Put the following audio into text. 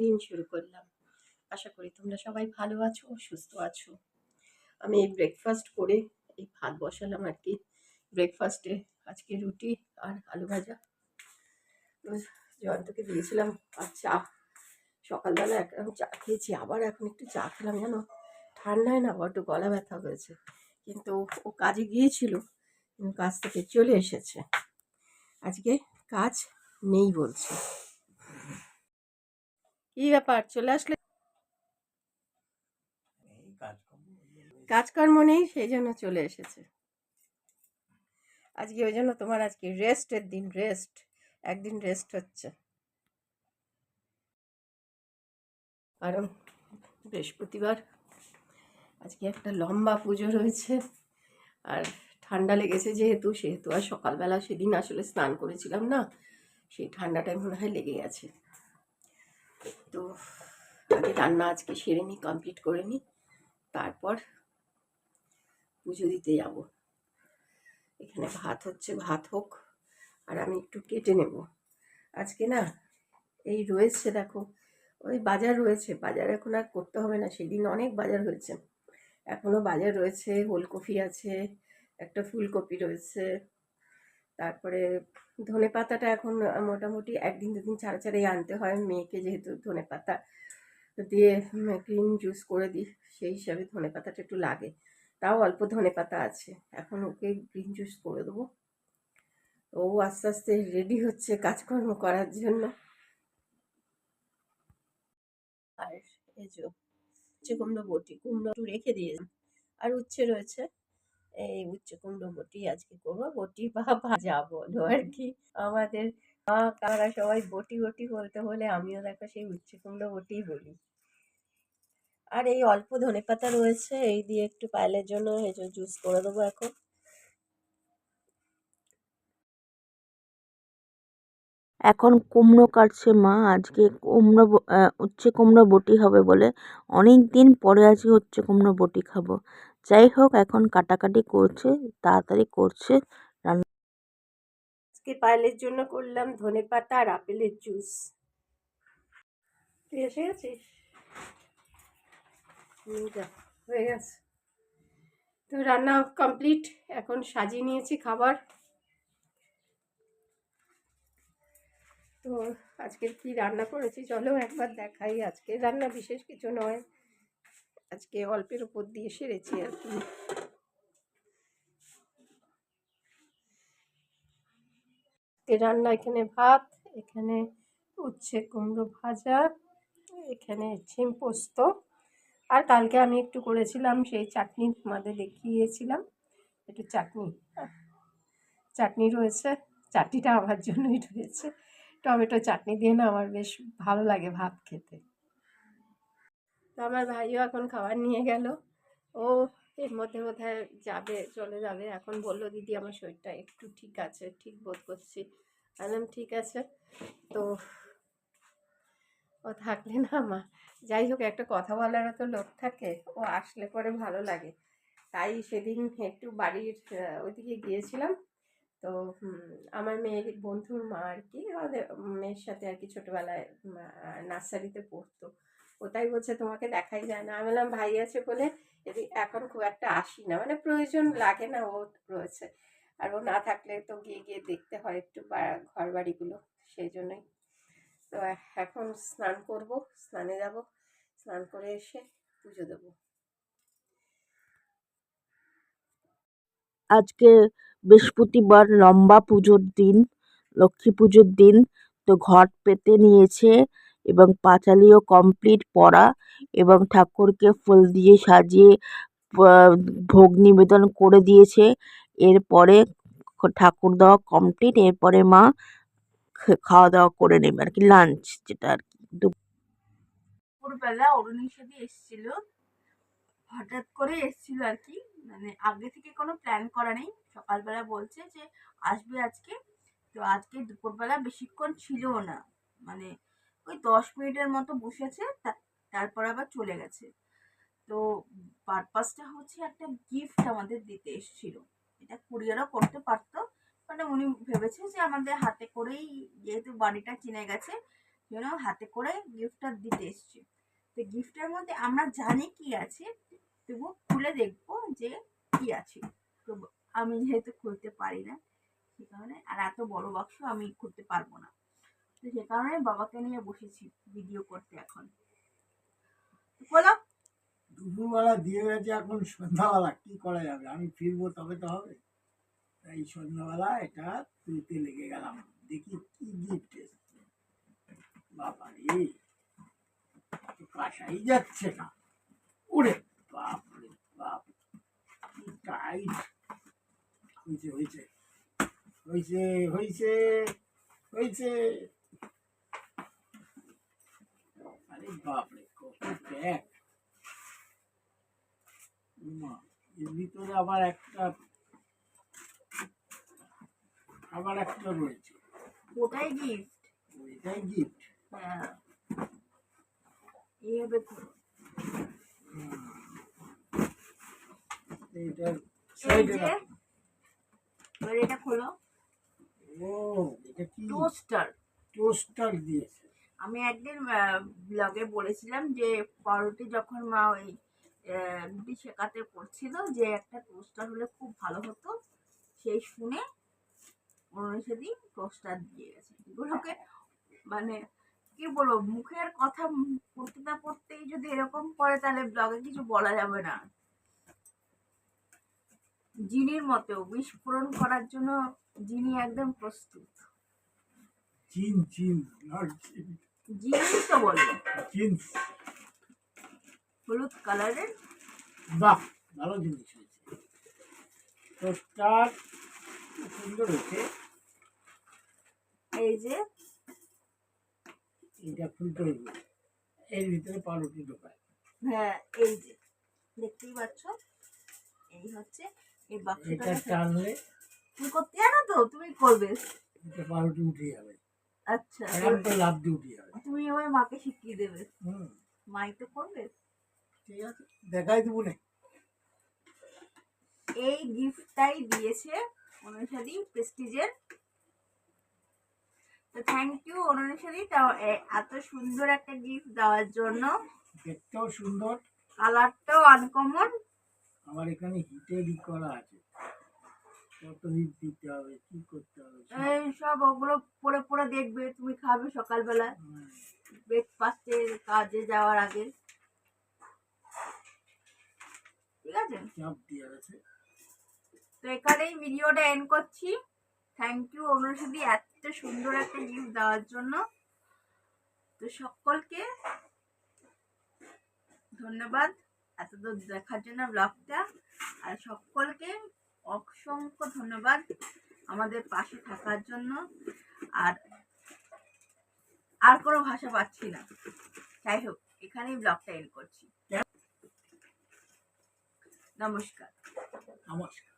দিন শুরু করলাম। আশা করি তোমরা সবাই ভালো আছো, সুস্থ আছো। আমি এই ব্রেকফাস্ট করে এই ভাত বসালাম আর কি। ব্রেকফাস্টে আজকে রুটি আর আলু ভাজা। জয়ন্তকে দিয়েছিলাম আর চা। সকালবেলা একরকম চা খেয়েছি, আবার এখন একটু চা খেলাম, জানো? ঠান্ডায় না বড্ড গলা ব্যথা হয়েছে। কিন্তু ও কাজে গিয়েছিল কাজ থেকে চলে এসেছে। আজকে কাজ নেই বলছে। কি ব্যাপার? চলে আসলে কাজকর্ম নেই সেই জন্য চলে এসেছে। আজকে ওই জন্য তোমার আজকে রেস্টের দিন রেস্ট। একদিন রেস্ট হচ্ছে। কারণ বৃহস্পতিবার আজকে একটা লম্বা পুজো রয়েছে। আর ঠান্ডা লেগেছে যেহেতু সেহেতু আর সকালবেলা সেদিন আসলে স্নান করেছিলাম না সেই ঠান্ডাটাই মনে হয় লেগে গেছে। তো আগে রান্না আজকে সেরে নিই কমপ্লিট করে নিই তারপর পুজো দিতে যাব। এখানে ভাত হচ্ছে, ভাত হোক, আর আমি একটু কেটে নেব। আজকে না এই রয়েছে, দেখো, ওই বাজার রয়েছে। বাজার এখন আর করতে হবে না, সেদিন অনেক বাজার হয়েছে। এখনও বাজার রয়েছে, ওলকপি আছে, একটা ফুলকপি রয়েছে তারপরে ধনে পাতাটা এখন মোটামুটি একদিন, দুদিন ছাড়া ছাড়াই আনতে হয়। মেয়েকে যেহেতু ধনে পাতা দিয়ে ক্রিম জুস করে দিই, সেই হিসাবে ধনে পাতাটা একটু লাগে। তাও অল্প ধনে পাতা আছে। এখন ওকে গ্রিন জুস করে দেবো। ও আস্তে আস্তে রেডি হচ্ছে কাজকর্ম করার জন্য। আর এই যে কুমড়ো বটি। কুমড়ো একটু রেখে দিয়েছি আর উচ্ছে রয়েছে। এই উচ্ছে কুমড়ো বটি আজকে করব, বটি বা ভাজা বলো আর কি আমাদের মা কারা সবাই বটি বটি বলতে হলে আমিও দেখো সেই উচ্ছে কুমড়ো বটিই বলি। আর এই অল্প ধনে পাতা রয়েছে, এই দিয়ে একটু পায়েলের জন্য এই জুস করে দেবো এখন। এখন কুমড়ো কাটছে মা, আজকে কুমড়ো উচ্ছে কুমড়ো বটি হবে বলে অনেক দিন পরে আজকে উচ্ছে কুমড়ো বটি খাব। যাই হোক, এখন কাটাকাটি করছে, তাড়াতাড়ি করছে রান্না। আজকে পায়েলের জন্য করলাম ধনে পাতা আর আপেলের জুস। তুই এসে গেছিস? হয়ে গেছে। তো রান্না কমপ্লিট এখন সাজিয়ে নিয়েছি খাবার। তো আজকে কি রান্না করেছি? চলো একবার দেখাই আজকে রান্না বিশেষ কিছু নয়। আজকে অল্পের উপর দিয়ে সেরেছি আর কি। রান্না এখানে ভাত, এখানে উচ্ছে কুমড়ো ভাজা, এখানে ছিম পোস্ত। আর কালকে আমি একটু করেছিলাম সেই চাটনি, তোমাদের দেখিয়েছিলাম। একটু চাটনি চাটনি রয়েছে। চাটনিটা আমার জন্যই রয়েছে। টমেটো চাটনি দিয়ে না আমার বেশ ভালো লাগে ভাত খেতে। আমার ভাইও এখন খাবার নিয়ে গেল। ও এর মধ্যে বোধহয় যাবে, চলে যাবে। এখন বলল, দিদি, আমার শরীরটা একটু ঠিক আছে, ঠিক বোধ করছি। বললাম, ঠিক আছে। তো ও থাকলে না মা, যাই হোক, একটা কথা বলারও তো লোক থাকে। ও আসলে পরে ভালো লাগে। তাই সেদিন একটু বাড়ির ওইদিকে গিয়েছিলাম। তো আমার মেয়ের বন্ধুর মা আর কি, আমাদের মেয়ের সাথে আর কি ছোটোবেলায় নার্সারিতে পড়তো। ও তাই বলছে, তোমাকে দেখাই যায় না। আমি বললাম, ভাই আছে বলে এদি এখন খুব একটা আসি না। মানে প্রয়োজন লাগে না, ও রয়েছে। আর ও না থাকলে তো গিয়ে গিয়ে দেখতে হয় একটু ঘর বাড়িগুলো সেই জন্যই। তো এখন স্নান করব, স্নানে যাব, স্নান করে এসে পুজো দেবো। আজকে বৃহস্পতিবার লম্বা পুজোর দিন, লক্ষ্মী পুজোর দিন। তো ঘট পেতে নিয়েছে এবং পাঁচালিও কমপ্লিট পড়া এবং ঠাকুরকে ফুল দিয়ে সাজিয়ে ভোগ নিবেদন করে দিয়েছে। এরপরে ঠাকুর দেওয়া কমপ্লিট এরপরে মা খাওয়া দাওয়া করে নেবে আর কি লাঞ্চ যেটা আর কি। দুপুর দুপুরবেলা অরুণীর সাথে এসেছিল। হঠাৎ করে এসেছিল আর কি মানে আগে থেকে কোনো প্ল্যান করা নেই। সকালবেলা বলছে যে, আসবে আজকে। তো আজকে দুপুরবেলা বেশিক্ষণ ছিল না। মানে ওই দশ মিনিটের মতো বসেছে তারপর আবার চলে গেছে। তো পারপাসটা হচ্ছে একটা গিফট আমাদের দিতে এসেছিল। এটা কুরিয়ারও করতে পারতো মানে উনি ভেবেছে যে আমাদের হাতে করেই, যেহেতু বাড়িটা চিনে গেছে জন্য হাতে করে গিফটটা দিতে এসছে। তো গিফটের মধ্যে আমরা জানি কি আছে, তবু খুলে দেখব যে কি আছে। তো আমি যেহেতু খুলতে পারি না, সে কারণে, আর এত বড় বাক্স আমি খুলতে পারব না। তো সে কারণে বাবাকে নিয়ে বসেছি ভিডিও করতে এখন। বলো। দুপুরবেলা দিয়ে গেছে এখন সন্ধ্যাবেলা, কি করা যাবে? আমি ফিরবো তবে তো হবে। তাই সন্ধ্যাবেলা এটা তুলতে লেগে গেলাম। দেখি কি গিফট এসছে। বাবা রে তো কাশাই যাচ্ছে না। ওরে বাপ রে বাপ, কি টাইট হয়েছে হয়েছে। হয়েছে হয়েছে হয়েছে। আরে বাপ কত প্যাক এর ভিতরে আবার একটা আবার একটা রয়েছে ওটাই গিফট ওইটাই গিফট হ্যাঁ এইভাবে এইটার সাইডে এবার এটা খোলো। ও এটা কি? টোস্টার টোস্টার দিয়েছে। আমি একদিন ব্লগে বলেছিলাম যে পাউরুটি যখন মা ওই রুটি শেখাতে করছিল যে, একটা টোস্টার হলে খুব ভালো হতো, সেই শুনে অনুষে দিন টোস্টার দিয়ে গেছে। এগুলোকে মানে কি বলব, মুখের কথা পড়তে না পড়তেই যদি এরকম করে, তাহলে ব্লগে কিছু বলা যাবে না। জিনির মতো বিস্ফোরণ করার জন্য জিনি একদম প্রস্তুত। চিন চিন নট চিন জিনি তো বলে। চিন হলুদ কালারের? বাহ ভালো জিনিস হয়েছে। টোস্টার সুন্দর হয়েছে। এই যে? এটা খুলতে হইবে এর ভিতরে পাউরুটি ঢোকায়। হ্যাঁ এই যে। দেখতেই পাচ্ছ? এই হচ্ছে এই বাক্সটা। এটা টানলে তুমি করতে জানো তো? তুমি করবে। এটা পাউরুটি উঠে যাবে। আচ্ছা এখন তো লাভ দিয়ে উঠে তুমি আমার মাকে শিখিয়ে দেবে। হুম। মাই তো করবে। ঠিক আছে দেখাই দেবো না। এই গিফটটাই দিয়েছে অনুষাদি প্রেস্টিজের। তো থ্যাংক ইউ অনুষাদি এত সুন্দর একটা গিফট দেওয়ার জন্য। দেখতেও সুন্দর। কালারটাও আনকমন আমার এখানে হিটের ই করা আছে। কত হিট দিতে হবে কি করতে হবে? এই সব ওগুলো পরে পরে দেখবে তুমি খাবে সকালবেলা। ব্রেকফাস্টে কাজে যাওয়ার আগে। ঠিক আছে? চাপ দিয়ে আছে। তো এখানেই ভিডিওটা এন্ড করছি। থ্যাংক ইউ অনুষদি এত সুন্দর একটা গিফট দেওয়ার জন্য। তো সকলকে ধন্যবাদ এতদূর দেখার জন্য ব্লগটা আর সকলকে অসংখ্য ধন্যবাদ আমাদের পাশে থাকার জন্য। আর আর কোনো ভাষা পাচ্ছি না। যাই হোক এখানেই ব্লগটা এন্ড করছি। নমস্কার। নমস্কার।